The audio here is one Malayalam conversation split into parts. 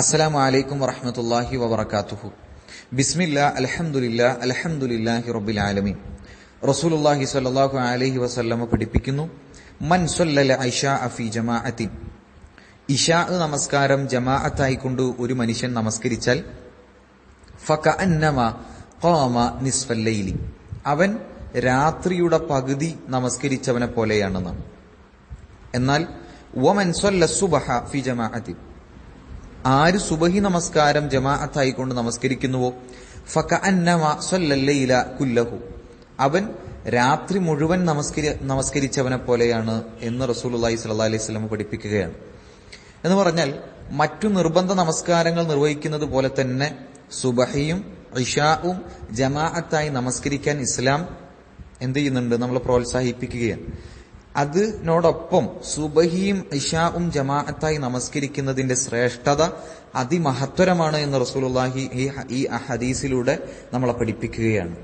അസ്സലാമു വലൈക്കും വറഹ്മത്തുള്ളാഹി വബറകാതുഹു. ബിസ്മില്ല അലഹമുല്ല അൽഹംദുലില്ലാഹി റബ്ബിൽ ആലമീൻ റസൂലുള്ളാഹി സ്വല്ലല്ലാഹു അലഹി വസല്ലമ പഠിപ്പിക്കുന്നു മൻ അഫി ജമാഅത്തിൻ. ഇഷാ നമസ്കാരം ജമാഅത്തായിക്കൊണ്ട് ഒരു മനുഷ്യൻ നമസ്കരിച്ചാൽ ഫകഅന്നമ ഖാമ കോമ ലൈലി. അവൻ രാത്രിയുടെ പകുതി നമസ്കരിച്ചവനെ പോലെയാണെന്നാണ് എന്നാൽ വമൻ സ്വല്ല സുബഹ ഫി ജമാഅത്തിൻ. ആര് സുബഹി നമസ്കാരം ജമാഅത്തായി കൊണ്ട് നമസ്കരിക്കുന്നുവോ? ഫക അന്നമ കുല്ലഹു. അവൻ രാത്രി മുഴുവൻ നമസ്കരി നമസ്കരിച്ചവനെ പോലെയാണ് എന്ന് റസൂലുള്ളാഹി സ്വല്ലല്ലാഹി അലൈഹി വസല്ലം പഠിപ്പിക്കുകയാണ്. എന്ന് പറഞ്ഞാൽ മറ്റു നിർബന്ധ നമസ്കാരങ്ങൾ നിർവഹിക്കുന്നത് പോലെ തന്നെ സുബഹിയും ഇഷാവും ജമാഅത്തായി നമസ്കരിക്കാൻ ഇസ്ലാം എന്ത് ചെയ്യുന്നുണ്ട്? നമ്മൾ പ്രോത്സാഹിപ്പിക്കുകയാണ്. അതിനോടൊപ്പം സുബഹിയും ഇഷാവും ജമാഅത്തായി നമസ്കരിക്കുന്നതിന്റെ ശ്രേഷ്ഠത അതിമഹത്വരമാണ് എന്ന് റസൂലുള്ളാഹി ഈ ഹദീസിലൂടെ നമ്മളെ പഠിപ്പിക്കുകയാണ്.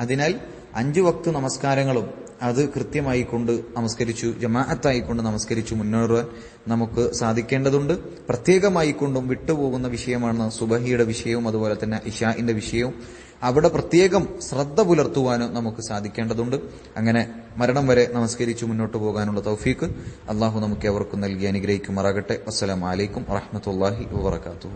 അതിനാൽ അഞ്ചു വക്ത് നമസ്കാരങ്ങളും അത് കൃത്യമായി കൊണ്ട് നമസ്കരിച്ചു ജമാഅത്തായിക്കൊണ്ട് നമസ്കരിച്ചു മുന്നേറുവാൻ നമുക്ക് സാധിക്കേണ്ടതുണ്ട്. പ്രത്യേകമായി കൊണ്ടും വിട്ടുപോകുന്ന വിഷയമാണ് സുബഹിയുടെ വിഷയവും അതുപോലെ തന്നെ ഇഷാഇന്റെ വിഷയവും. അവിടെ പ്രത്യേകം ശ്രദ്ധ പുലർത്തുവാനും നമുക്ക് സാധിക്കേണ്ടതുണ്ട്. അങ്ങനെ മരണം വരെ നമസ്കരിച്ചു മുന്നോട്ട് പോകാനുള്ള തൗഫീക്ക് അള്ളാഹു നമുക്ക് എവർക്കും നൽകി അനുഗ്രഹിക്കുമാറാകട്ടെ. അസ്സലാമലൈക്കും വറഹമത്തല്ലാഹി വാത്തു